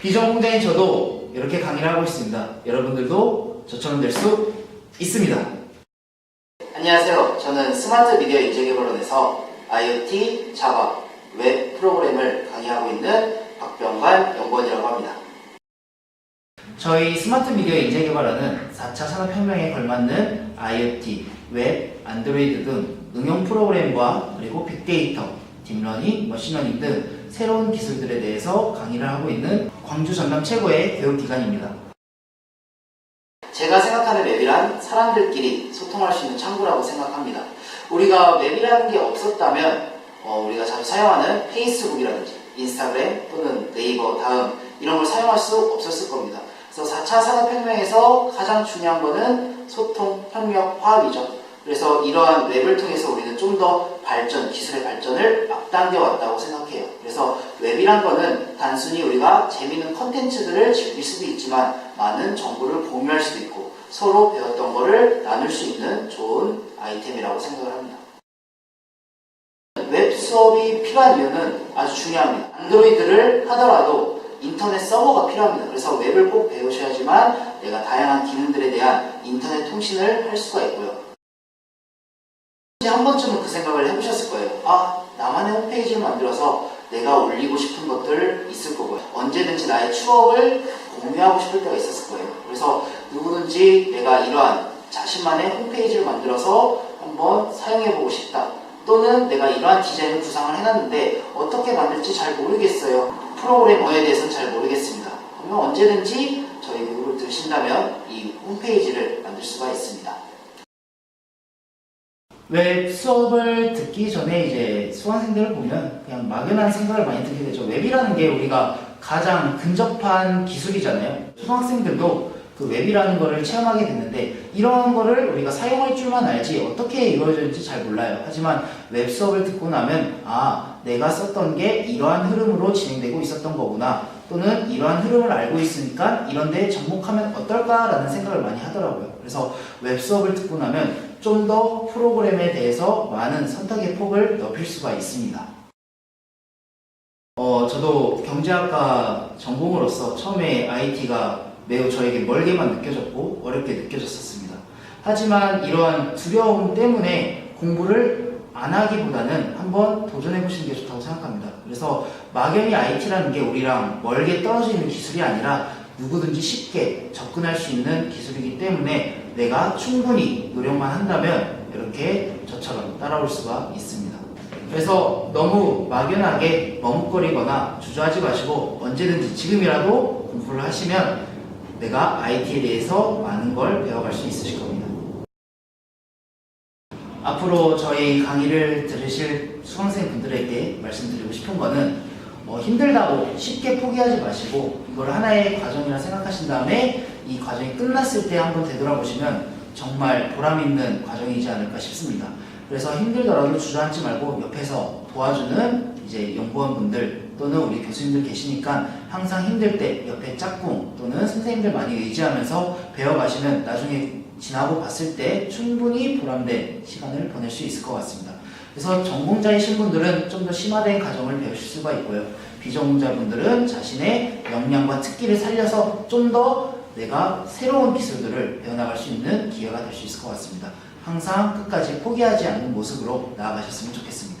비전공자인 저도 이렇게 강의를 하고 있습니다. 여러분들도 저처럼 될 수 있습니다. 안녕하세요. 저는 스마트 미디어 인재개발원에서 IoT, 자바, 웹 프로그램을 강의하고 있는 박병관 연구원이라고 합니다. 저희 스마트 미디어 인재 개발원은 4차 산업혁명에 걸맞는 IoT, 웹, 안드로이드 등 응용 프로그램과 그리고 빅데이터, 딥러닝, 머신러닝 등 새로운 기술들에 대해서 강의를 하고 있는 광주 전남 최고의 교육 기관입니다. 제가 생각하는 웹이란 사람들끼리 소통할 수 있는 창구라고 생각합니다. 우리가 웹이라는 게 없었다면 어, 우리가 자주 사용하는 페이스북이라든지 인스타그램 또는 네이버, 다음 이런 걸 사용할 수 없었을 겁니다. 그래서 4차 산업혁명에서 가장 중요한 거는 소통, 협력, 화합이죠. 그래서 이러한 웹을 통해서 우리는 좀 더 발전, 기술의 발전을 앞당겨 왔다고 생각해요. 그래서 웹이란 거는 단순히 우리가 재미있는 컨텐츠들을 즐길 수도 있지만 많은 정보를 공유할 수도 있고 서로 배웠던 거를 나눌 수 있는 좋은 아이템이라고 생각을 합니다. 웹 수업이 필요한 이유는 아주 중요합니다. 안드로이드를 하더라도 인터넷 서버가 필요합니다. 그래서 웹을 꼭 배우셔야지만 내가 다양한 기능들에 대한 인터넷 통신을 할 수가 있고요. 한 번쯤은 그 생각을 해보셨을 거예요. 아, 나만의 홈페이지를 만들어서 내가 올리고 싶은 것들 있을 거고요. 언제든지 나의 추억을 공유하고 싶을 때가 있었을 거예요. 그래서 누구든지 내가 이러한 자신만의 홈페이지를 만들어서 한번 사용해보고 싶다. 또는 내가 이러한 디자인을 구상을 해놨는데 어떻게 만들지 잘 모르겠어요. 프로그래머에 대해서는 잘 모르겠습니다. 그러면 언제든지 저희 그룹을 들으신다면 이 홈페이지를 만들 수가 있습니다. 웹 수업을 듣기 전에 이제 수강생들을 보면 그냥 막연한 생각을 많이 들게 되죠. 웹이라는 게 우리가 가장 근접한 기술이잖아요. 초등학생들도 그 웹이라는 거를 체험하게 됐는데 이런 거를 우리가 사용할 줄만 알지 어떻게 이루어질지 잘 몰라요. 하지만 웹 수업을 듣고 나면 아 내가 썼던 게 이러한 흐름으로 진행되고 있었던 거구나 또는 이러한 흐름을 알고 있으니까 이런 데 접목하면 어떨까라는 생각을 많이 하더라고요. 그래서 웹 수업을 듣고 나면 좀 더 프로그램에 대해서 많은 선택의 폭을 넓힐 수가 있습니다. 어, 저도 경제학과 전공으로서 처음에 IT가 매우 저에게 멀게만 느껴졌고 어렵게 느껴졌었습니다. 하지만 이러한 두려움 때문에 공부를 안 하기보다는 한번 도전해 보시는 게 좋다고 생각합니다. 그래서 막연히 IT라는 게 우리랑 멀게 떨어져 있는 기술이 아니라 누구든지 쉽게 접근할 수 있는 기술이기 때문에 내가 충분히 노력만 한다면 이렇게 저처럼 따라올 수가 있습니다. 그래서 너무 막연하게 머뭇거리거나 주저하지 마시고 언제든지 지금이라도 공부를 하시면 내가 IT에 대해서 많은 걸 배워갈 수 있으실 겁니다. 앞으로 저희 강의를 들으실 수강생분들에게 말씀드리고 싶은 거는 어, 힘들다고 쉽게 포기하지 마시고 이걸 하나의 과정이라 생각하신 다음에 이 과정이 끝났을 때 한번 되돌아보시면 정말 보람 있는 과정이지 않을까 싶습니다. 그래서 힘들더라도 주저앉지 말고 옆에서 도와주는 이제 연구원분들 또는 우리 교수님들 계시니까 항상 힘들 때 옆에 짝꿍 또는 선생님들 많이 의지하면서 배워가시면 나중에 지나고 봤을 때 충분히 보람된 시간을 보낼 수 있을 것 같습니다. 그래서 전공자이신 분들은 좀 더 심화된 과정을 배우실 수가 있고요. 비전공자분들은 자신의 역량과 특기를 살려서 좀 더 내가 새로운 기술들을 배워나갈 수 있는 기회가 될 수 있을 것 같습니다. 항상 끝까지 포기하지 않는 모습으로 나아가셨으면 좋겠습니다.